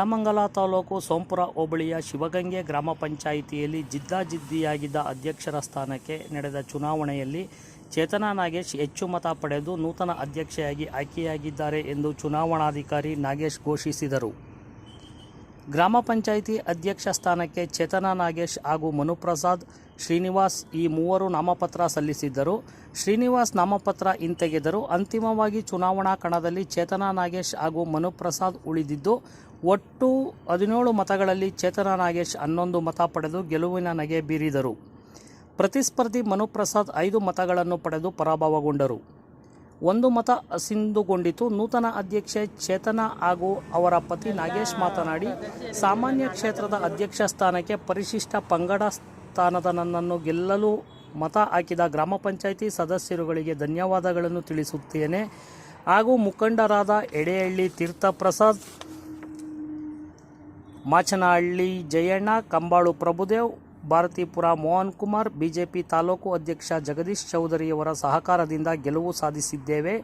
ನೆಲಮಂಗಲ ತಾಲೂಕು ಸೋಂಪುರ ಹೋಬಳಿಯ ಶಿವಗಂಗೆ ಗ್ರಾಮ ಪಂಚಾಯಿತಿಯಲ್ಲಿ ಜಿದ್ದಾಜಿದ್ದಿಯಾಗಿದ್ದ ಅಧ್ಯಕ್ಷರ ಸ್ಥಾನಕ್ಕೆ ನಡೆದ ಚುನಾವಣೆಯಲ್ಲಿ ಚೇತನಾ ನಾಗೇಶ್ ಹೆಚ್ಚು ಮತ ಪಡೆದು ನೂತನ ಅಧ್ಯಕ್ಷೆಯಾಗಿ ಆಯ್ಕೆಯಾಗಿದ್ದಾರೆ ಎಂದು ಚುನಾವಣಾಧಿಕಾರಿ ನಾಗೇಶ್ ಘೋಷಿಸಿದರು. ಗ್ರಾಮ ಪಂಚಾಯಿತಿ ಅಧ್ಯಕ್ಷ ಸ್ಥಾನಕ್ಕೆ ಚೇತನ ನಾಗೇಶ್ ಹಾಗೂ ಮನುಪ್ರಸಾದ್ ಶ್ರೀನಿವಾಸ್ ಈ ಮೂವರು ನಾಮಪತ್ರ ಸಲ್ಲಿಸಿದ್ದರು. ಶ್ರೀನಿವಾಸ್ ನಾಮಪತ್ರ ಹಿಂತೆಗೆದರು ಅಂತಿಮವಾಗಿ ಚುನಾವಣಾ ಕಣದಲ್ಲಿ ಚೇತನ ನಾಗೇಶ್ ಹಾಗೂ ಮನುಪ್ರಸಾದ್ ಉಳಿದಿದ್ದು, ಒಟ್ಟು ಹದಿನೇಳು ಮತಗಳಲ್ಲಿ ಚೇತನ ನಾಗೇಶ್ ಹನ್ನೊಂದು ಮತ ಪಡೆದು ಗೆಲುವಿನ ನಗೆ ಬೀರಿದರು. ಪ್ರತಿಸ್ಪರ್ಧಿ ಮನುಪ್ರಸಾದ್ ಐದು ಮತಗಳನ್ನು ಪಡೆದು ಪರಾಭವಗೊಂಡರು. ಒಂದು ಮತ ಅಸಿಂದುಗೊಂಡಿತು ನೂತನ ಅಧ್ಯಕ್ಷೆ ಚೇತನ ಹಾಗೂ ಅವರ ಪತಿ ನಾಗೇಶ್ ಮಾತನಾಡಿ, ಸಾಮಾನ್ಯ ಕ್ಷೇತ್ರದ ಅಧ್ಯಕ್ಷ ಸ್ಥಾನಕ್ಕೆ ಪರಿಶಿಷ್ಟ ಪಂಗಡ ಸ್ಥಾನದ ನನ್ನನ್ನು ಗೆಲ್ಲಲು ಮತ ಹಾಕಿದ ಗ್ರಾಮ ಪಂಚಾಯಿತಿ ಸದಸ್ಯರುಗಳಿಗೆ ಧನ್ಯವಾದಗಳನ್ನು ತಿಳಿಸುತ್ತೇನೆ. ಹಾಗೂ ಮುಖಂಡರಾದ ಎಡೆಹಳ್ಳಿ ತೀರ್ಥಪ್ರಸಾದ್, ಮಾಚನಹಳ್ಳಿ ಜಯಣ್ಣ, ಕಂಬಾಳು ಪ್ರಭುದೇವ್ ಭಾರತೀಪುರ ಮೋಹನ್ ಕುಮಾರ್, ಬಿಜೆಪಿ ತಾಲೂಕು ಅಧ್ಯಕ್ಷ ಜಗದೀಶ್ ಚೌಧರಿಯವರ ಸಹಕಾರದಿಂದ ಗೆಲುವು ಸಾಧಿಸಿದ್ದೇವೆ.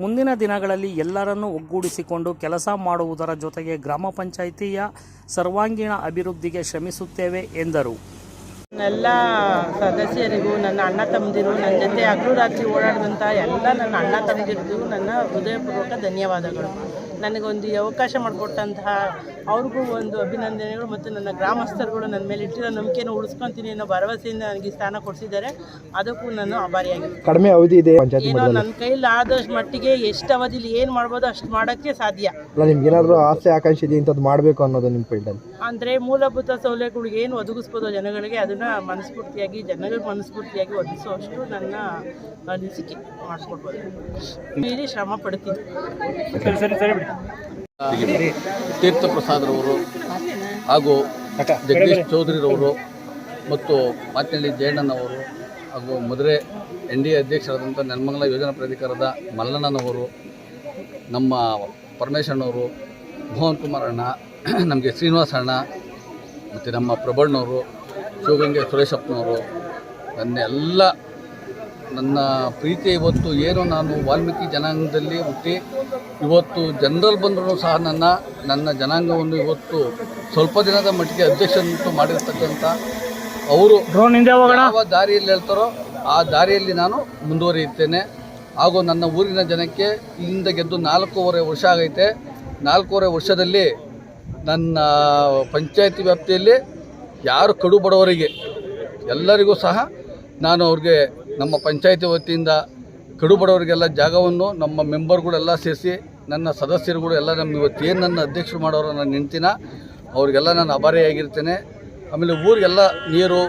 ಮುಂದಿನ ದಿನಗಳಲ್ಲಿ ಎಲ್ಲರನ್ನೂ ಒಗ್ಗೂಡಿಸಿಕೊಂಡು ಕೆಲಸ ಮಾಡುವುದರ ಜೊತೆಗೆ ಗ್ರಾಮ ಪಂಚಾಯಿತಿಯ ಸರ್ವಾಂಗೀಣ ಅಭಿವೃದ್ಧಿಗೆ ಶ್ರಮಿಸುತ್ತೇವೆ, ಎಂದರು. ಎಲ್ಲ ಸದಸ್ಯರಿಗೂ, ನನ್ನ ಅಣ್ಣ ತಮ್ಮದಿರು, ನನ್ನ ಜೊತೆ ಹಗಲು ರಾತ್ರಿ ಓಡಾಡಿದಂಥ ಎಲ್ಲ ನನ್ನ ಅಣ್ಣ ತಮ್ಮದಿರಿಗೂ ನನ್ನ ಹೃದಯಪೂರ್ವಕ ಧನ್ಯವಾದಗಳು. ನನಗೊಂದು ಈ ಅವಕಾಶ ಮಾಡಿಕೊಟ್ಟಂತಹ ಅವ್ರಿಗೂ ಒಂದು ಅಭಿನಂದನೆಗಳು ಮತ್ತು ನನ್ನ ಗ್ರಾಮಸ್ಥರುಗಳು ನನ್ನ ಮೇಲೆ ಇಟ್ಟಿರೋ ನಂಬಿಕೆಯನ್ನು ಉಳಿಸ್ಕೊತೀನಿ ಅನ್ನೋ ಭರವಸೆಯಿಂದ ನನಗೆ ಸ್ಥಾನ ಕೊಡಿಸಿದ್ದಾರೆ. ಅದಕ್ಕೂ ನಾನು ಆಭಾರಿಯಾಗಿದ್ದೀನಿ. ಕಡಿಮೆ ಅವಧಿ ಇದೆ ಏನೋ ನನ್ನ ಕೈಲಿ ಆದಷ್ಟು ಮಟ್ಟಿಗೆ ಎಷ್ಟು ಅವಧಿಲಿ ಏನು ಮಾಡ್ಬೋದು ಅಷ್ಟು ಮಾಡೋಕ್ಕೆ ಸಾಧ್ಯ. ನಿಮ್ಗೆ ಏನಾದ್ರು ಆಸೆ ಆಕಾಂಕ್ಷೆ ಇದೆ ಇಂಥದ್ದು ಮಾಡಬೇಕು ಅನ್ನೋದು ನಿಮ್ಮ ಫೀಲ್ಡಲ್ಲಿ ಅಂದರೆ ಮೂಲಭೂತ ಸೌಲಭ್ಯಗಳಿಗೆ ಏನು ಒದಗಿಸ್ಬೋದು ಜನಗಳಿಗೆ ಅದನ್ನು ಮನಸ್ಫೂರ್ತಿಯಾಗಿ ಜನಗಳ ಮನಸ್ಫೂರ್ತಿಯಾಗಿ ಒದಗಿಸುವಷ್ಟು ನನ್ನ ಅನಿಸಿಕೆ ಮಾಡಿಸ್ಕೊಡ್ಬೋದು ಮೀರಿ ಶ್ರಮ ಪಡ್ತೀನಿ. ತೀರ್ಥ ಪ್ರಸಾದ್ರವರು ಹಾಗೂ ಜಗದೀಶ್ ಚೌಧರಿರವರು ಮತ್ತು ಮಾತಿನಲ್ಲಿ ಜಯಣ್ಣನವರು ಹಾಗೂ ಮಧುರೆ ಎನ್ ಡಿ ಎ ಅಧ್ಯಕ್ಷರಾದಂಥ ನೆಲಮಂಗಲ ಯೋಜನಾ ಪ್ರಾಧಿಕಾರದ ಮಲ್ಲಣ್ಣನವರು ನಮ್ಮ ಪರಮೇಶಣ್ಣವರು ಮೋಹನ್ ಕುಮಾರಣ್ಣ ಅಣ್ಣ ನಮಗೆ ಶ್ರೀನಿವಾಸ ಅಣ್ಣ ಮತ್ತು ನಮ್ಮ ಪ್ರಬಣ್ಣವರು ಶಿವಗಂಗೆ ಸುರೇಶಪ್ಪನವರು ನನ್ನ ಎಲ್ಲ ನನ್ನ ಪ್ರೀತಿ ಇವತ್ತು ಏನು ನಾನು ವಾಲ್ಮೀಕಿ ಜನಾಂಗದಲ್ಲಿ ಹುಟ್ಟಿ ಇವತ್ತು ಜನರಲ್ ಬಂದರೂ ಸಹ ನನ್ನ ನನ್ನ ಜನಾಂಗವನ್ನು ಇವತ್ತು ಸ್ವಲ್ಪ ದಿನದ ಮಟ್ಟಿಗೆ ಅಧ್ಯಕ್ಷನಂತೂ ಮಾಡಿರ್ತಕ್ಕಂಥ ಅವರು ಯಾವ ದಾರಿಯಲ್ಲಿ ಹೇಳ್ತಾರೋ ಆ ದಾರಿಯಲ್ಲಿ ನಾನು ಮುಂದುವರಿಯುತ್ತೇನೆ. ಹಾಗೂ ನನ್ನ ಊರಿನ ಜನಕ್ಕೆ ಇಲ್ಲಿಂದ ಗೆದ್ದು ನಾಲ್ಕೂವರೆ ವರ್ಷ ಆಗೈತೆ. ನಾಲ್ಕೂವರೆ ವರ್ಷದಲ್ಲಿ ನನ್ನ ಪಂಚಾಯತಿ ವ್ಯಾಪ್ತಿಯಲ್ಲಿ ಯಾರು ಕಡು ಬಡವರಿಗೆ ಎಲ್ಲರಿಗೂ ಸಹ ನಾನು ಅವ್ರಿಗೆ ನಮ್ಮ ಪಂಚಾಯತಿ ವತಿಯಿಂದ ಕಡು ಬಡವರಿಗೆಲ್ಲ ಜಾಗವನ್ನು ನಮ್ಮ ಮೆಂಬರ್ಗಳೆಲ್ಲ ಸೇರಿಸಿ, ನನ್ನ ಸದಸ್ಯರುಗಳು ಎಲ್ಲ ನಮ್ಮ ಇವತ್ತು ಏನು ನನ್ನ ಅಧ್ಯಕ್ಷರು ಮಾಡೋರು ನಾನು ನಿಂತಿನ ಅವ್ರಿಗೆಲ್ಲ ನಾನು ಅಭಾರಿಯಾಗಿರ್ತೇನೆ ಆಮೇಲೆ ಊರಿಗೆಲ್ಲ ನೀರು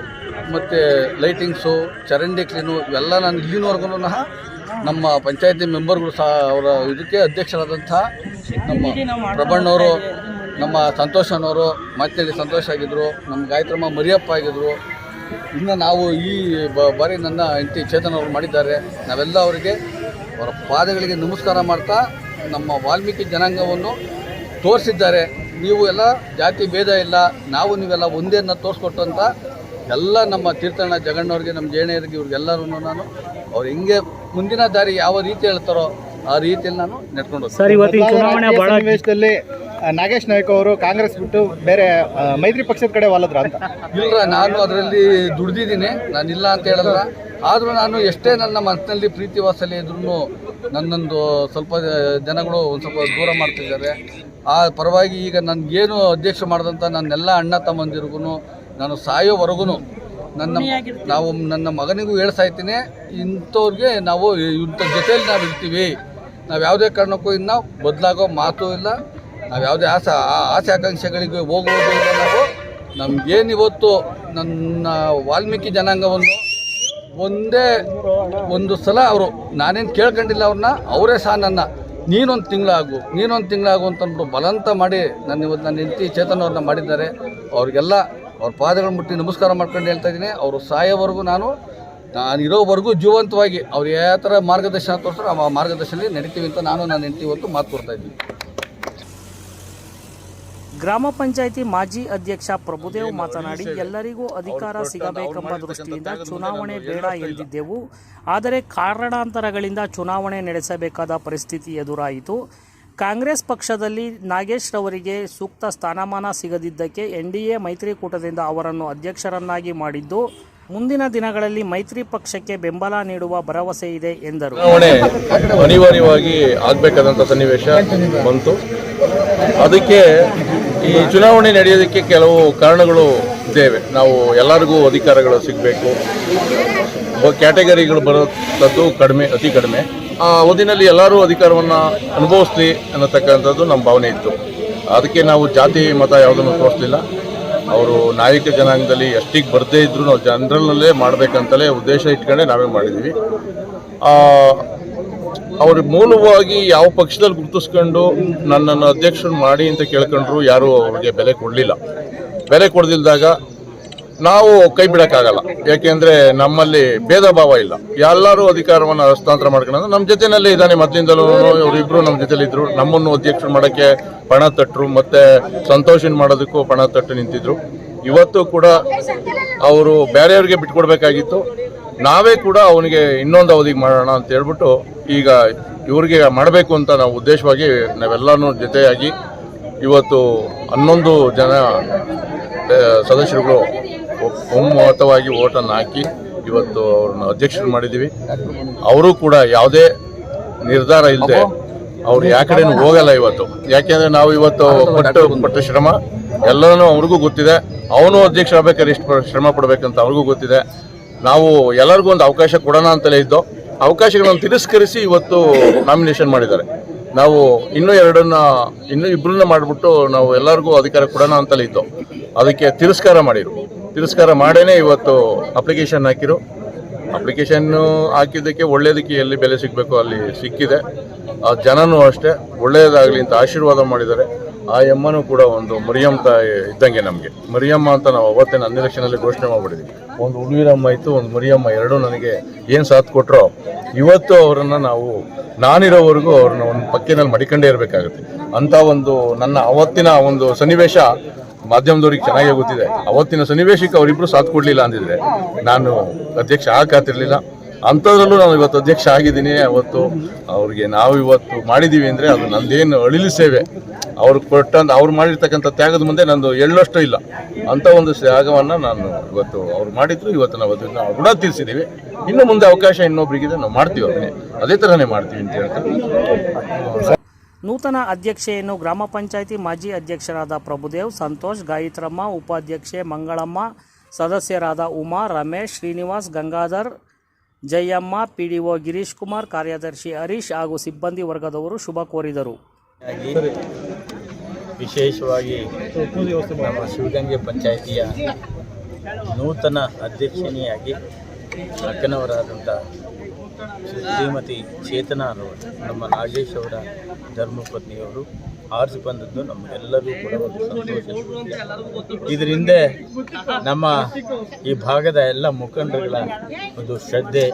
ಮತ್ತು ಲೈಟಿಂಗ್ಸು ಚರಂಡಿ ಕ್ಲೀನು ಇವೆಲ್ಲ ನಾನು ಇಲ್ಲಿನವರೆಗೂ ಸಹ ನಮ್ಮ ಪಂಚಾಯತಿ ಮೆಂಬರ್ಗಳು ಸಹ ಅವರ ಇದಕ್ಕೆ ಅಧ್ಯಕ್ಷರಾದಂಥ ನಮ್ಮ ಪ್ರಬಣ್ಣವರು ನಮ್ಮ ಸಂತೋಷನವರು ಮಾತೇಳಿ ಸಂತೋಷ ಆಗಿದ್ದರು ನಮ್ಮ ಗಾಯತ್ರಮ್ಮ ಮರಿಯಪ್ಪ ಆಗಿದ್ದರು ಇನ್ನು ನಾವು ಈ ಬ ಬಾರಿ ನನ್ನ ಹೆಂಡತಿ ಚೇತನ್ ಅವರು ಮಾಡಿದ್ದಾರೆ. ನಾವೆಲ್ಲ ಅವರಿಗೆ ಅವರ ಪಾದಗಳಿಗೆ ನಮಸ್ಕಾರ ಮಾಡ್ತಾ ನಮ್ಮ ವಾಲ್ಮೀಕಿ ಜನಾಂಗವನ್ನು ತೋರಿಸಿದ್ದಾರೆ. ನೀವು ಎಲ್ಲ ಜಾತಿ ಭೇದ ಇಲ್ಲ ನಾವು ನೀವೆಲ್ಲ ಒಂದೇ ಅನ್ನೋ ತೋರಿಸ್ಕೊಟ್ಟಂತ ಎಲ್ಲ ನಮ್ಮ ತೀರ್ಥಣ್ಣ ಜಗಣ್ಣವ್ರಿಗೆ ನಮ್ಮ ಜೇಣಿಯರಿಗೆ ಇವ್ರಿಗೆಲ್ಲರೂ ನಾನು ಅವ್ರು ಹೆಂಗೆ ಮುಂದಿನ ದಾರಿ ಯಾವ ರೀತಿ ಹೇಳ್ತಾರೋ ಆ ರೀತಿಯಲ್ಲಿ ನಾನು ನೆಟ್ಕೊಂಡು ಹೋಗ್ತೀನಿ. ನಾಗೇಶ್ ನಾಯ್ಕ ಅವರು ಕಾಂಗ್ರೆಸ್ ಬಿಟ್ಟು ಬೇರೆ ಮೈತ್ರಿ ಪಕ್ಷದ ಕಡೆ ಒಲದ್ರ ಅಂತ. ಇಲ್ಲ ನಾನು ಅದರಲ್ಲಿ ದುಡ್ದಿದ್ದೀನಿ. ನಾನು ಇಲ್ಲ ಅಂತ ಹೇಳಲ್ಲ. ಆದರೂ ನಾನು ಎಷ್ಟೇ ನನ್ನ ಮನಸ್ಸಿನಲ್ಲಿ ಪ್ರೀತಿ ವಾಸಲಿ ಇದ್ರೂ ನನ್ನೊಂದು ಸ್ವಲ್ಪ ಜನಗಳು ಒಂದು ಸ್ವಲ್ಪ ದೂರ ಮಾಡ್ತಿದ್ದಾರೆ. ಆ ಪರವಾಗಿ ಈಗ ನನಗೇನು ಅಧ್ಯಕ್ಷ ಮಾಡಿದಂಥ ನನ್ನೆಲ್ಲ ಅಣ್ಣ ತಮ್ಮಂದಿರಿಗೂ ನಾನು ಸಾಯೋವರೆಗೂ ನನ್ನ ನಾವು ನನ್ನ ಮಗನಿಗೂ ಹೇಳ್ತಾ ಇದ್ದೀನಿ ಇಂಥವ್ರಿಗೆ ನಾವು ಇಂಥ ಜೊತೆಯಲ್ಲಿ ನಾವು ಇರ್ತೀವಿ ನಾವು ಯಾವುದೇ ಕಾರಣಕ್ಕೂ ಇನ್ನು ಬದಲಾಗೋ ಮಾತು ಇಲ್ಲ. ನಾವು ಯಾವುದೇ ಆಸೆ ಆ- ಆಸೆ ಆಕಾಂಕ್ಷೆಗಳಿಗೆ ಹೋಗುವುದರಿಂದ ನಾವು. ನಮಗೇನಿವತ್ತು ನನ್ನ ವಾಲ್ಮೀಕಿ ಜನಾಂಗವನ್ನು ಒಂದೇ ಒಂದು ಸಲ ಅವರು ನಾನೇನು ಕೇಳ್ಕೊಂಡಿಲ್ಲ ಅವ್ರನ್ನ, ಅವರೇ ಸಹ ನನ್ನ. ನೀನೊಂದು ತಿಂಗಳಾಗು ನೀನೊಂದು ತಿಂಗಳಾಗು ಅಂತಂದ್ಬಿಟ್ಟು ಬಲಂತ ಮಾಡಿ ನನ್ನ ಇವತ್ತು ನನ್ನ ಹೆಂಡತಿ ಚೇತನವ್ರನ್ನ ಮಾಡಿದ್ದಾರೆ. ಅವ್ರಿಗೆಲ್ಲ ಅವ್ರ ಪಾದಗಳನ್ನ ಮುಟ್ಟಿ ನಮಸ್ಕಾರ ಮಾಡ್ಕೊಂಡು ಹೇಳ್ತಾ ಇದ್ದೀನಿ. ಅವರು ಸಾಯೋವರೆಗೂ ನಾನು ನಾನು ಇರೋವರೆಗೂ ಜೀವಂತವಾಗಿ ಅವ್ರು ಯಾವ ಥರ ಮಾರ್ಗದರ್ಶನ ತೋರಿಸ್ತಾರೆ ಆ ಮಾರ್ಗದರ್ಶನದಲ್ಲಿ ನಡೀತೀವಿ ಅಂತ ನಾನು ನನ್ನ ಹೆಂಡತಿ ಇವತ್ತು ಮಾತು ಕೊಡ್ತಾ ಇದ್ದೀನಿ. ಗ್ರಾಮ ಪಂಚಾಯಿತಿ ಮಾಜಿ ಅಧ್ಯಕ್ಷ ಪ್ರಭುದೇವ್ ಮಾತನಾಡಿ ಎಲ್ಲರಿಗೂ ಅಧಿಕಾರ ಸಿಗಬೇಕೆಂಬ ದೃಷ್ಟಿಯಿಂದ ಚುನಾವಣೆ ಬೇಡ ಎಂದಿದ್ದೆವು. ಆದರೆ ಕಾರಣಾಂತರಗಳಿಂದ ಚುನಾವಣೆ ನಡೆಸಬೇಕಾದ ಪರಿಸ್ಥಿತಿ ಎದುರಾಯಿತು. ಕಾಂಗ್ರೆಸ್ ಪಕ್ಷದಲ್ಲಿ ನಾಗೇಶ್ ರವರಿಗೆ ಸೂಕ್ತ ಸ್ಥಾನಮಾನ ಸಿಗದಿದ್ದಕ್ಕೆ ಎನ್ ಡಿ ಎ ಮೈತ್ರಿಕೂಟದಿಂದ ಅವರನ್ನು ಅಧ್ಯಕ್ಷರನ್ನಾಗಿ ಮಾಡಿದ್ದು ಮುಂದಿನ ದಿನಗಳಲ್ಲಿ ಮೈತ್ರಿ ಪಕ್ಷಕ್ಕೆ ಬೆಂಬಲ ನೀಡುವ ಭರವಸೆ ಇದೆ ಎಂದರು. ಚುನಾವಣೆ ಅನಿವಾರ್ಯವಾಗಿ ಆಗಬೇಕಾದಂಥ ಸನ್ನಿವೇಶ ಬಂತು. ಅದಕ್ಕೆ ಈ ಚುನಾವಣೆ ನಡೆಯೋದಕ್ಕೆ ಕೆಲವು ಕಾರಣಗಳು ಇದ್ದೇವೆ. ನಾವು ಎಲ್ಲರಿಗೂ ಅಧಿಕಾರಗಳು ಸಿಗಬೇಕು. ಕ್ಯಾಟಗರಿಗಳು ಬರೋಂಥದ್ದು ಕಡಿಮೆ, ಅತಿ ಕಡಿಮೆ. ಆ ಅವಧಿನಲ್ಲಿ ಎಲ್ಲರೂ ಅಧಿಕಾರವನ್ನು ಅನುಭವಿಸ್ಲಿ ಅನ್ನತಕ್ಕಂಥದ್ದು ನಮ್ಮ ಭಾವನೆ ಇತ್ತು. ಅದಕ್ಕೆ ನಾವು ಜಾತಿ, ಮತ ಯಾವುದನ್ನು ತೋರಿಸಲಿಲ್ಲ. ಅವರು ನಾಯಕ ಜನಾಂಗದಲ್ಲಿ ಎಷ್ಟಿಗೆ ಬರದೇ ಇದ್ರು ನಾವು ಜನರಲ್ನಲ್ಲೇ ಮಾಡಬೇಕಂತಲೇ ಉದ್ದೇಶ ಇಟ್ಕೊಂಡೆ ನಾವೇ ಮಾಡಿದ್ದೀವಿ. ಅವ್ರು ಮೂಲವಾಗಿ ಯಾವ ಪಕ್ಷದಲ್ಲಿ ಗುರುತಿಸ್ಕೊಂಡು ನನ್ನನ್ನು ಅಧ್ಯಕ್ಷರು ಮಾಡಿ ಅಂತ ಕೇಳ್ಕೊಂಡ್ರು ಯಾರೂ ಅವ್ರಿಗೆ ಬೆಲೆ ಕೊಡಲಿಲ್ಲ. ಬೆಲೆ ಕೊಡದಿಲ್ದಾಗ ನಾವು ಕೈ ಬಿಡೋಕ್ಕಾಗಲ್ಲ. ಯಾಕೆಂದ್ರೆ ನಮ್ಮಲ್ಲಿ ಭೇದ ಭಾವ ಇಲ್ಲ. ಎಲ್ಲರೂ ಅಧಿಕಾರವನ್ನು ಹಸ್ತಾಂತರ ಮಾಡ್ಕೊಂಡು ನಮ್ಮ ಜೊತೆಯಲ್ಲಿ ಇದ್ದಾನೆ ಮೊದಲಿಂದಲೂ ಅವರಿಬ್ಬರು ನಮ್ಮ ಜೊತೆಲಿ ಇದ್ರು. ನಮ್ಮನ್ನು ಅಧ್ಯಕ್ಷರು ಮಾಡೋಕ್ಕೆ ಪಣ ತಟ್ಟರು ಮತ್ತೆ ಸಂತೋಷನ ಮಾಡೋದಕ್ಕೂ ಪಣ ತಟ್ಟು ನಿಂತಿದ್ರು. ಇವತ್ತು ಕೂಡ ಅವರು ಬೇರೆಯವ್ರಿಗೆ ಬಿಟ್ಕೊಡ್ಬೇಕಾಗಿತ್ತು. ನಾವೇ ಕೂಡ ಅವನಿಗೆ ಇನ್ನೊಂದು ಅವಧಿಗೆ ಮಾಡೋಣ ಅಂತ ಹೇಳ್ಬಿಟ್ಟು ಈಗ ಇವರಿಗೆ ಮಾಡಬೇಕು ಅಂತ ನಾವು ಉದ್ದೇಶವಾಗಿ ನಾವೆಲ್ಲರೂ ಜೊತೆಯಾಗಿ ಇವತ್ತು ಹನ್ನೊಂದು ಜನ ಸದಸ್ಯರುಗಳು ಒಮ್ಮತವಾಗಿ ಓಟನ್ನು ಹಾಕಿ ಇವತ್ತು ಅವ್ರನ್ನ ಅಧ್ಯಕ್ಷರು ಮಾಡಿದ್ದೀವಿ. ಅವರು ಕೂಡ ಯಾವುದೇ ನಿರ್ಧಾರ ಇಲ್ಲದೆ ಅವ್ರು ಯಾ ಕಡೆನೂ ಹೋಗಲ್ಲ ಇವತ್ತು. ಯಾಕೆಂದರೆ ನಾವು ಇವತ್ತು ಪಟ್ಟು ಪಟ್ಟ ಶ್ರಮ ಎಲ್ಲನೂ ಅವ್ರಿಗೂ ಗೊತ್ತಿದೆ. ಅವನು ಅಧ್ಯಕ್ಷರಾಗಬೇಕಾದ್ರೆ ಇಷ್ಟು ಶ್ರಮ ಪಡಬೇಕಂತ ಅವ್ರಿಗೂ ಗೊತ್ತಿದೆ. ನಾವು ಎಲ್ಲರಿಗೂ ಒಂದು ಅವಕಾಶ ಕೊಡೋಣ ಅಂತಲೇ ಇದ್ದೋ, ಅವಕಾಶಗಳನ್ನು ತಿರಸ್ಕರಿಸಿ ಇವತ್ತು ನಾಮಿನೇಷನ್ ಮಾಡಿದ್ದಾರೆ. ನಾವು ಇನ್ನೂ ಎರಡನ್ನ, ಇನ್ನೂ ಇಬ್ಬರನ್ನ ಮಾಡಿಬಿಟ್ಟು ನಾವು ಎಲ್ಲರಿಗೂ ಅಧಿಕಾರ ಕೊಡೋಣ ಅಂತಲೇ ಇದ್ದೋ, ಅದಕ್ಕೆ ತಿರಸ್ಕಾರ ಮಾಡಿರು. ತಿರಸ್ಕಾರ ಮಾಡೇನೆ ಇವತ್ತು ಅಪ್ಲಿಕೇಶನ್ ಹಾಕಿರು. ಅಪ್ಲಿಕೇಶನ್ನು ಹಾಕಿದ್ದಕ್ಕೆ ಒಳ್ಳೆಯದಕ್ಕೆ ಎಲ್ಲಿ ಬೆಲೆ ಸಿಗಬೇಕು ಅಲ್ಲಿ ಸಿಕ್ಕಿದೆ. ಆ ಜನನೂ ಅಷ್ಟೇ ಒಳ್ಳೆಯದಾಗಲಿ ಅಂತ ಆಶೀರ್ವಾದ ಮಾಡಿದ್ದಾರೆ. ಆ ಎಮ್ಮನೂ ಕೂಡ ಒಂದು ಮರಿಯಮ್ಮ ತಾಯಿ ಇದ್ದಂಗೆ ನಮಗೆ. ಮರಿಯಮ್ಮ ಅಂತ ನಾವು ಅವತ್ತೇ ನನ್ನ ಘೋಷಣೆ ಮಾಡಿಬಿಡಿದ್ವಿ ಒಂದು ಉಳುವಿರಮ್ಮ ಇತ್ತು, ಒಂದು ಮರಿಯಮ್ಮ ಎರಡೂ ನನಗೆ ಏನು ಸಾಥ್ ಕೊಟ್ಟರೋ ಇವತ್ತು ಅವರನ್ನು ನಾವು ನಾನಿರೋವರೆಗೂ ಅವ್ರನ್ನ ಒಂದು ಪಕ್ಕಿನಲ್ಲಿ ಮಡಿಕೊಂಡೇ ಇರಬೇಕಾಗುತ್ತೆ. ಅಂಥ ಒಂದು ನನ್ನ ಅವತ್ತಿನ ಒಂದು ಸನ್ನಿವೇಶ ಮಾಧ್ಯಮದವ್ರಿಗೆ ಚೆನ್ನಾಗೇ ಗೊತ್ತಿದೆ. ಅವತ್ತಿನ ಸನ್ನಿವೇಶಕ್ಕೆ ಅವರಿಬ್ಬರು ಸಾಥ್ ಕೊಡಲಿಲ್ಲ ಅಂದಿದ್ರೆ ನಾನು ಅಧ್ಯಕ್ಷ ಆಗಕ್ಕಾತಿರ್ಲಿಲ್ಲ ಅಂಥದ್ರಲ್ಲೂ ನಾನು ಇವತ್ತು ಅಧ್ಯಕ್ಷ ಆಗಿದ್ದೀನಿ. ಅವತ್ತು ಅವ್ರಿಗೆ ನಾವು ಇವತ್ತು ಮಾಡಿದ್ದೀವಿ ಅಂದರೆ ಅದು ನಂದೇನು ಅಳಿಲು ಸೇವೆ. ಅವ್ರು ಕೊಟ್ಟಂದು ಅವ್ರು ಮಾಡಿರ್ತಕ್ಕಂಥ ತ್ಯಾಗದ ಮುಂದೆ ನಂದು ಎಳ್ಳಷ್ಟು ಇಲ್ಲ. ಅಂತ ಒಂದು ತ್ಯಾಗವನ್ನು ನಾನು ಇವತ್ತು ಅವ್ರು ಮಾಡಿದ್ರು. ಇವತ್ತು ನಾವು ಅವ್ರು ಕೂಡ ತೀರಿಸಿದ್ದೀವಿ ಇನ್ನು ಮುಂದೆ ಅವಕಾಶ ಇನ್ನೊಬ್ರಿಗಿದೆ. ನಾವು ಮಾಡ್ತೀವಿ ಅದನ್ನೇ ಅದೇ ಥರನೇ ಮಾಡ್ತೀವಿ ಅಂತ ಹೇಳ್ತಾರೆ ನೂತನ ಅಧ್ಯಕ್ಷೆಯನ್ನು ಗ್ರಾಮ ಪಂಚಾಯಿತಿ ಮಾಜಿ ಅಧ್ಯಕ್ಷರಾದ ಪ್ರಭುದೇವ್, ಸಂತೋಷ್, ಗಾಯತ್ರಮ್ಮ, ಉಪಾಧ್ಯಕ್ಷೆ ಮಂಗಳಮ್ಮ, ಸದಸ್ಯರಾದ Uma, Ramesh, Srinivas, Gangadhar, Jayamma P D O Girish Kumar, ಕಾರ್ಯದರ್ಶಿ ಹರೀಶ್ ಹಾಗೂ ಸಿಬ್ಬಂದಿ ವರ್ಗದವರು ಶುಭ ಕೋರಿದರು. ವಿಶೇಷವಾಗಿ ನಮ್ಮ ಶಿವಗಂಗೆ ಪಂಚಾಯಿತಿಯ ನೂತನ ಅಧ್ಯಕ್ಷಿಣಿಯಾಗಿ ಅಕ್ಕನವರಾದಂಥ ಶ್ರೀಮತಿ ಚೇತನಾ ಅವರು, ನಮ್ಮ ನಾಗೇಶ್ ಅವರ ಧರ್ಮಪತ್ನಿಯವರು ಆರಿಸಿ ಬಂದದ್ದು ನಮಗೆಲ್ಲರಿಗೂ ಕೂಡ ಒಂದು ಸಂತೋಷ ಇದರಿಂದ ನಮ್ಮ ಈ ಭಾಗದ ಎಲ್ಲ ಮುಖಂಡರುಗಳ ಒಂದು ಶ್ರದ್ಧೆ,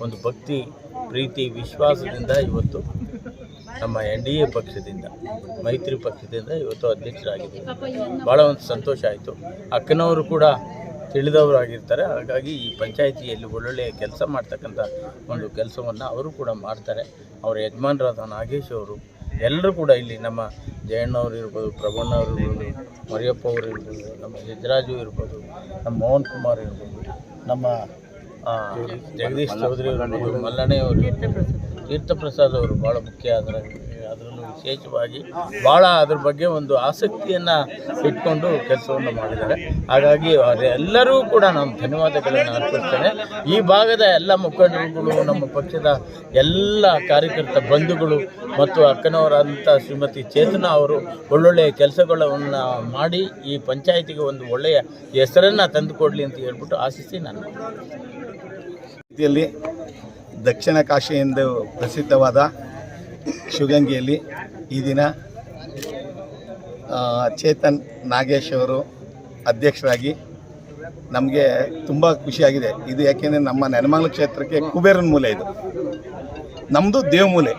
ಒಂದು ಭಕ್ತಿ, ಪ್ರೀತಿ, ವಿಶ್ವಾಸದಿಂದ ಇವತ್ತು ನಮ್ಮ ಎನ್ ಡಿ ಎ ಪಕ್ಷದಿಂದ, ಮೈತ್ರಿ ಪಕ್ಷದಿಂದ ಇವತ್ತು ಅಧ್ಯಕ್ಷರಾಗಿದ್ದೀವಿ ಭಾಳ ಒಂದು ಸಂತೋಷ ಆಯಿತು. ಅಕ್ಕನವರು ಕೂಡ ತಿಳಿದವರಾಗಿರ್ತಾರೆ ಹಾಗಾಗಿ ಈ ಪಂಚಾಯಿತಿಯಲ್ಲಿ ಒಳ್ಳೊಳ್ಳೆಯ ಕೆಲಸ ಮಾಡ್ತಕ್ಕಂಥ ಒಂದು ಕೆಲಸವನ್ನು ಅವರು ಕೂಡ ಮಾಡ್ತಾರೆ. ಅವರ ಯಜಮಾನರಾದ ನಾಗೇಶ್ ಅವರು, ಎಲ್ಲರೂ ಕೂಡ ಇಲ್ಲಿ ನಮ್ಮ ಜಯಣ್ಣವ್ರು ಇರ್ಬೋದು ಪ್ರಭಣ್ಣವ್ರು ಇರ್ಬೋದು, ಮರಿಯಪ್ಪ ಅವರು ಇರ್ಬೋದು, ನಮ್ಮ ಸಿದ್ದರಾಜು ಇರ್ಬೋದು, ನಮ್ಮ ಮೋಹನ್ ಕುಮಾರ್ ಇರ್ಬೋದು, ನಮ್ಮ ಜಗದೀಶ್ ಚೌಧರಿ ಅವರು ಮಲ್ಲಣೆ ಅವರು ತೀರ್ಥಪ್ರಸಾದ್ ಅವರು ಭಾಳ ಮುಖ್ಯ ಅದರ, ಅದರಲ್ಲೂ ವಿಶೇಷವಾಗಿ ಭಾಳ ಅದ್ರ ಬಗ್ಗೆ ಒಂದು ಆಸಕ್ತಿಯನ್ನು ಇಟ್ಕೊಂಡು ಕೆಲಸವನ್ನು ಮಾಡಿದ್ದಾರೆ. ಹಾಗಾಗಿ ಅವರೆಲ್ಲರೂ ಕೂಡ ನಾನು ಧನ್ಯವಾದಗಳನ್ನು ಅರ್ಪಿಸ್ತೇನೆ. ಈ ಭಾಗದ ಎಲ್ಲ ಮುಖಂಡರುಗಳು, ನಮ್ಮ ಪಕ್ಷದ ಎಲ್ಲ ಕಾರ್ಯಕರ್ತ ಬಂಧುಗಳು ಮತ್ತು ಅಕ್ಕನವರಾದಂಥ ಶ್ರೀಮತಿ ಚೇತನಾ ಅವರು ಒಳ್ಳೊಳ್ಳೆಯ ಕೆಲಸಗಳನ್ನು ಮಾಡಿ ಈ ಪಂಚಾಯಿತಿಗೆ ಒಂದು ಒಳ್ಳೆಯ ಹೆಸರನ್ನು ತಂದುಕೊಡಲಿ ಅಂತ ಹೇಳ್ಬಿಟ್ಟು ಆಶಿಸಿ ನಾನು. ದಕ್ಷಿಣ ಕಾಶಿ ಎಂದು ಪ್ರಸಿದ್ಧವಾದ ಶಿವಗಂಗೆಯಲ್ಲಿ ಈ ದಿನ ಚೇತನ್ ನಾಗೇಶ್ ಅವರು ಅಧ್ಯಕ್ಷರಾಗಿ ನಮಗೆ ತುಂಬ ಖುಷಿಯಾಗಿದೆ. ಇದು ಯಾಕೆಂದರೆ ನಮ್ಮ ನೆನಮಂಗ್ಲ ಕ್ಷೇತ್ರಕ್ಕೆ ಕುಬೇರನ ಮೂಲೆ ಇದು. ನಮ್ಮದು ದೇವಮೂಲೆ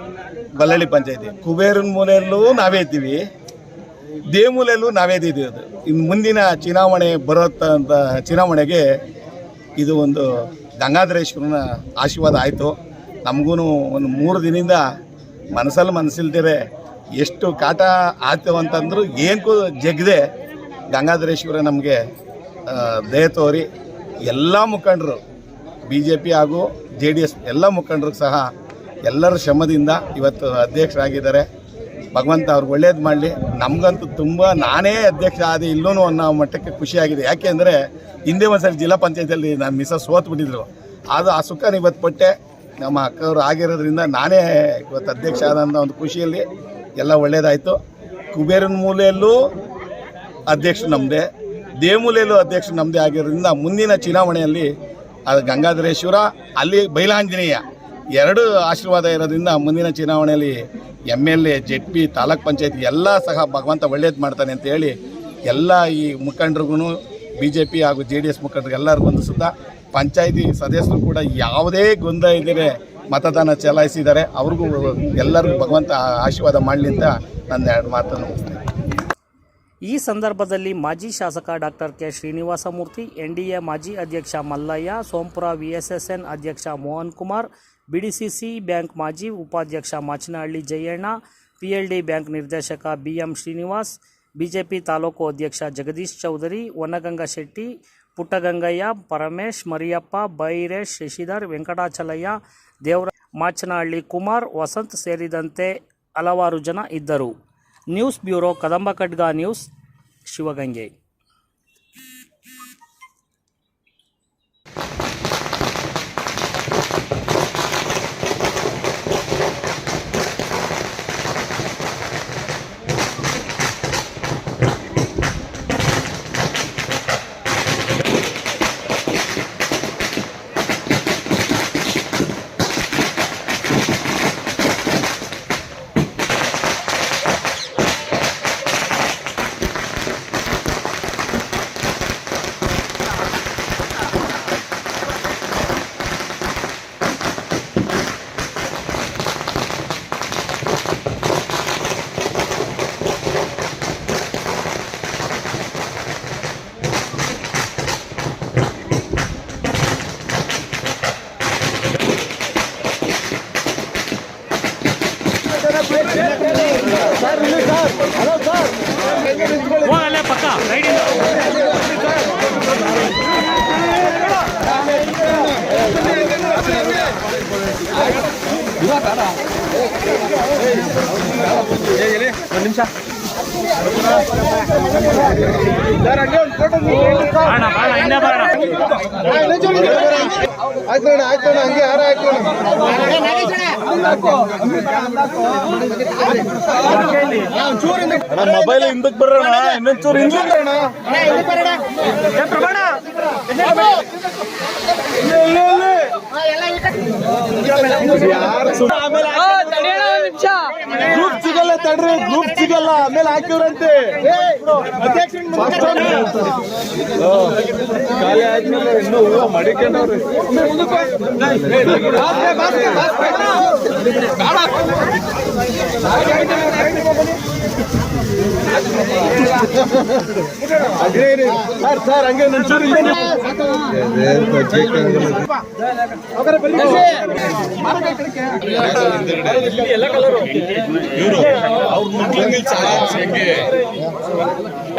ಬಲ್ಲಳ್ಳಿ ಪಂಚಾಯತಿ. ಕುಬೇರನ ಮೂಲೆಯಲ್ಲೂ ನಾವೇ ಇದ್ದೀವಿ. ದೇವಮೂಲೆಯಲ್ಲೂ ನಾವೇ ಇದ್ದೀವಿ ಅದು. ಇನ್ನು ಮುಂದಿನ ಚುನಾವಣೆ ಬರುತ್ತಂಥ ಚುನಾವಣೆಗೆ ಇದು ಒಂದು ಗಂಗಾಧರೇಶ್ವರನ ಆಶೀರ್ವಾದ ಆಯಿತು. ನಮಗೂ ಒಂದು ಮೂರು ದಿನದಿಂದ ಮನಸ್ಸಲ್ಲಿ ಮನಸ್ಸಿಲ್ದಿರೆ ಎಷ್ಟು ಕಾಟ ಆಯ್ತು ಅಂತಂದ್ರು ಏನಕ್ಕೂ ಜಗ್ದೆ ಗಂಗಾಧರೇಶ್ವರ ನಮಗೆ ದಯ ತೋರಿ ಎಲ್ಲ ಮುಖಂಡರು ಬಿ ಜೆ ಪಿ ಹಾಗೂ ಜೆ ಡಿ ಎಸ್ ಎಲ್ಲ ಮುಖಂಡರು ಸಹ ಎಲ್ಲರ ಶ್ರಮದಿಂದ ಇವತ್ತು ಅಧ್ಯಕ್ಷರಾಗಿದ್ದಾರೆ. ಭಗವಂತ ಅವ್ರಿಗೆ ಒಳ್ಳೇದು ಮಾಡಲಿ. ನಮಗಂತೂ ತುಂಬ ನಾನೇ ಅಧ್ಯಕ್ಷ ಆದಿ ಇಲ್ಲೂ ಅನ್ನೋ ಮಟ್ಟಕ್ಕೆ ಖುಷಿಯಾಗಿದೆ. ಯಾಕೆಂದರೆ ಹಿಂದೆ ಒಂದ್ಸರಿ ಜಿಲ್ಲಾ ಪಂಚಾಯತಿಯಲ್ಲಿ ನಾನು ಮಿಸ್ಸಸ್ ಸೋತ್ಬಿಟ್ಟಿದ್ರು ಅದು ಆ ಸುಖನ ಇವತ್ತು ಪಟ್ಟೆ ನಮ್ಮ ಅಕ್ಕವರು ಆಗಿರೋದ್ರಿಂದ ನಾನೇ ಇವತ್ತು ಅಧ್ಯಕ್ಷ ಆದಂಥ ಒಂದು ಖುಷಿಯಲ್ಲಿ ಎಲ್ಲ ಒಳ್ಳೇದಾಯಿತು. ಕುಬೇರನ ಮೂಲೆಯಲ್ಲೂ ಅಧ್ಯಕ್ಷರು ನಮ್ಮದೇ ದೇಮೂಲೆಯಲ್ಲೂ ಅಧ್ಯಕ್ಷರು ನಮ್ಮದೇ ಆಗಿರೋದ್ರಿಂದ ಮುಂದಿನ ಚುನಾವಣೆಯಲ್ಲಿ ಅದು ಗಂಗಾಧರೇಶ್ವರ, ಅಲ್ಲಿ ಬೈಲಾಂಜನೇಯ ಎರಡು ಆಶೀರ್ವಾದ ಇರೋದ್ರಿಂದ ಮುಂದಿನ ಚುನಾವಣೆಯಲ್ಲಿ M L A Z P, taluk panchayat ಎಲ್ಲ ಸಹ ಭಗವಂತ ಒಳ್ಳೇದು ಮಾಡ್ತಾನೆ ಅಂತ ಹೇಳಿ ಎಲ್ಲ ಈ ಮುಖಂಡರಿಗೂ ಬಿ ಜೆ ಪಿ ಹಾಗೂ ಜೆ ಡಿ ಎಸ್ ಮುಖಂಡರಿಗೆ ಎಲ್ಲರಿಗೂ ಒಂದು ಸುತ್ತ ಪಂಚಾಯತಿ ಸದಸ್ಯರು ಕೂಡ ಯಾವುದೇ ಗೊಂದಲ ಇದ್ದರೆ ಮತದಾನ ಚಲಾಯಿಸಿದ್ದಾರೆ. ಅವ್ರಿಗೂ ಎಲ್ಲರಿಗೂ ಭಗವಂತ ಆಶೀರ್ವಾದ ಮಾಡಲಿ ಅಂತ ನನ್ನ ಎರಡು ಮಾತನ್ನು ಈ ಸಂದರ್ಭದಲ್ಲಿ ಮಾಜಿ ಶಾಸಕ ಡಾಕ್ಟರ್ ಕೆ ಶ್ರೀನಿವಾಸಮೂರ್ತಿ, ಎನ್ಡಿಎ ಮಾಜಿ ಅಧ್ಯಕ್ಷ ಮಲ್ಲಯ್ಯ, ಸೋಂಪುರ ವಿಎಸ್ಎಸ್ಎನ್ ಅಧ್ಯಕ್ಷ ಮೋಹನ್ ಕುಮಾರ್, ಬಿಡಿಸಿಸಿ ಬ್ಯಾಂಕ್ ಮಾಜಿ ಉಪಾಧ್ಯಕ್ಷ ಮಾಚನಹಳ್ಳಿ ಜಯಣ್ಣ, ಪಿಎಲ್ಡಿ ಬ್ಯಾಂಕ್ ನಿರ್ದೇಶಕ ಬಿಎಂ ಶ್ರೀನಿವಾಸ್, ಬಿಜೆಪಿ ತಾಲೂಕು ಅಧ್ಯಕ್ಷ ಜಗದೀಶ್ ಚೌಧರಿ, ವನಗಂಗಾ ಶೆಟ್ಟಿ, ಪುಟ್ಟಗಂಗಯ್ಯ, ಪರಮೇಶ್, ಮರಿಯಪ್ಪ, ಬೈರೇಶ್, ಶಶಿಧರ್, ವೆಂಕಟಾಚಲಯ್ಯ, ದೇವರ ಮಾಚನಹಳ್ಳಿ ಕುಮಾರ್, ವಸಂತ್ ಸೇರಿದಂತೆ ಹಲವಾರು ಜನ ಇದ್ದರು. ನ್ಯೂಸ್ ಬ್ಯೂರೋ ಕದಂಬ ಖಡ್ಗ ನ್ಯೂಸ್ ಶಿವಗಂಗೆ. ಹಂಗೆ ಯಾರ ಮೊಬೈಲ್ ಹಿಂದಕ್ಕೆ ಬರೋಣ. ಇನ್ನೊಂದ್ ಚೂರು ಹಿಂದಕ್ಕೆ ಬರೋಣ ಗ್ರೂಪ್ ಸಿಗಲ್ಲ ತಡ್ರಿ ಗ್ರೂಪ್ ಸಿಗಲ್ಲ ಆಮೇಲೆ ಹಾಕಿವ್ರಂತೆ. ಖಾಲಿ ಆದ್ಮೇಲೆ ಇನ್ನೂ ಹೂವು ಮಡಿಕೊಂಡವ್ರಿ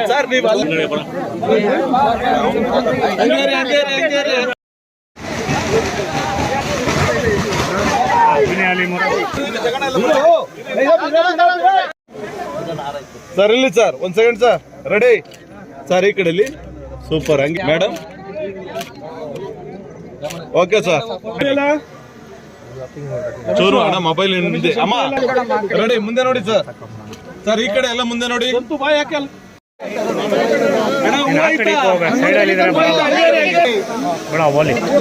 ಸರ್ ನೀವು ಅಲ್ಲಿ ಹಂಗೆ ರೀ, ಹಂಗೆ ರೀ, ಹಂಗೆ ರೀ. ಸರ್ ಇಲ್ಲಿ ಸರ್ ಒಂದ್ ಸೆಕೆಂಡ್ ಸರ್ ರೆಡಿ ಸರ್ ಈ ಕಡೆಲಿ. ಸೂಪರ್ ಹಂಗೆ ಮೇಡಮ್ ಓಕೆ ಸರ್ ಚೂರು ಅಣ್ಣ ಮೊಬೈಲ್ ಹಿಂದೆ ಅಮ್ಮ ರೆಡಿ ಮುಂದೆ ನೋಡಿ ಸರ್ ಸರ್ ಈ ಕಡೆ ಎಲ್ಲ ಮುಂದೆ ನೋಡಿ. ಅಣ್ಣ, ಹೂವು ಆಯ್ತಾ? ಬೇಡ ಓಲಿ ಸರ್,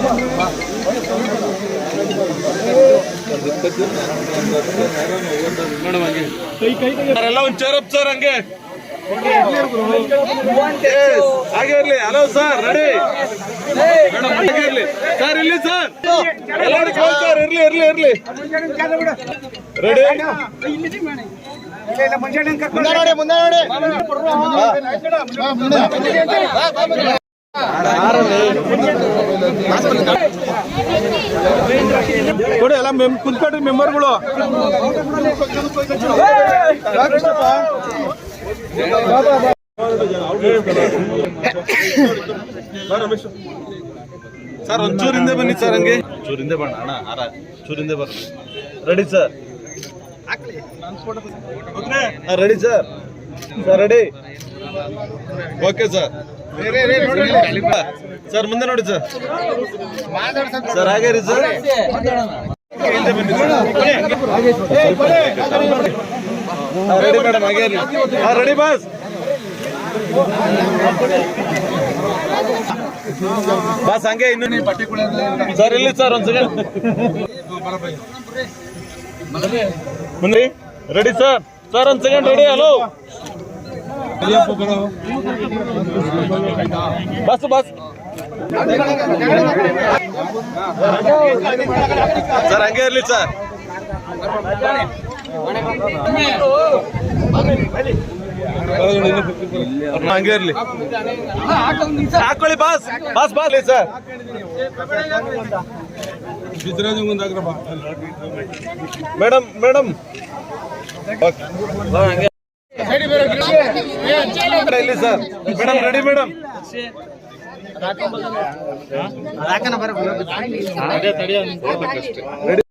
ಎಲ್ಲ ಒಂದ್ ಚೇರ್ ಅಪ್ ಸರ್ ಹಂಗೆ. ಹಾಗೆ ಇರ್ಲಿ. ಹಲೋ ಸರ್ ರೆಡಿ ಹಾಗೆ ಇರ್ಲಿ. ಸರ್ ಇಲ್ಲಿ ಸರ್ ಎಲ್ಲರೂ ಸರ್ ಇರ್ಲಿ ಇರ್ಲಿ ಇರ್ಲಿ. ರೆಡಿ ಮುಂದೆ ನೋಡಿ ಮುಂದೆ ನೋಡಿ. ಕೊಡಿ ಎಲ್ಲ ಮೆಂ ಕುಂತ್ಕೊಟ್ರಿ ಮೆಂಬರ್ಗಳು ಸರ್ ಒಂಚೂರು ಹಿಂದೆ ಬನ್ನಿ ಸರ್ ಹಂಗೆ. ಚೂರು ಹಿಂದೆ ಬಣ್ಣ ಅಣ್ಣ ಹಾರ ಚೂರು ಹಿಂದೆ ಬರ್ರಿ ready sir ready sir sir ready okay sir sir, ಮುಂದೆ ನೋಡಿ ಸರ್. ಸರ್, ಹಾಗೆ ರೀ ಸರ್. ರೆಡಿ ಮೇಡಮ್ ಹಾಗೆ ರೆಡಿ ಬಾಸ್ ಬಾಸ್ ಹಂಗೆ ಇನ್ನು ಸರ್, ಇಲ್ಲಿ ಸರ್, ಒಂದ್ ಸೆಕೆಂಡ್ ರೆಡಿ ಸರ್ ಸರ್ ಒಂದ್ second ready hello bus bus sir ಹಂಗೆ ಇರ್ಲಿ ಸರ್ ಹಂಗೆ ಇರ್ಲಿ ಹಾಕೊಳ್ಳಿ boss boss boss sir madam madam ಇಲ್ಲಿ sir madam ready madam ready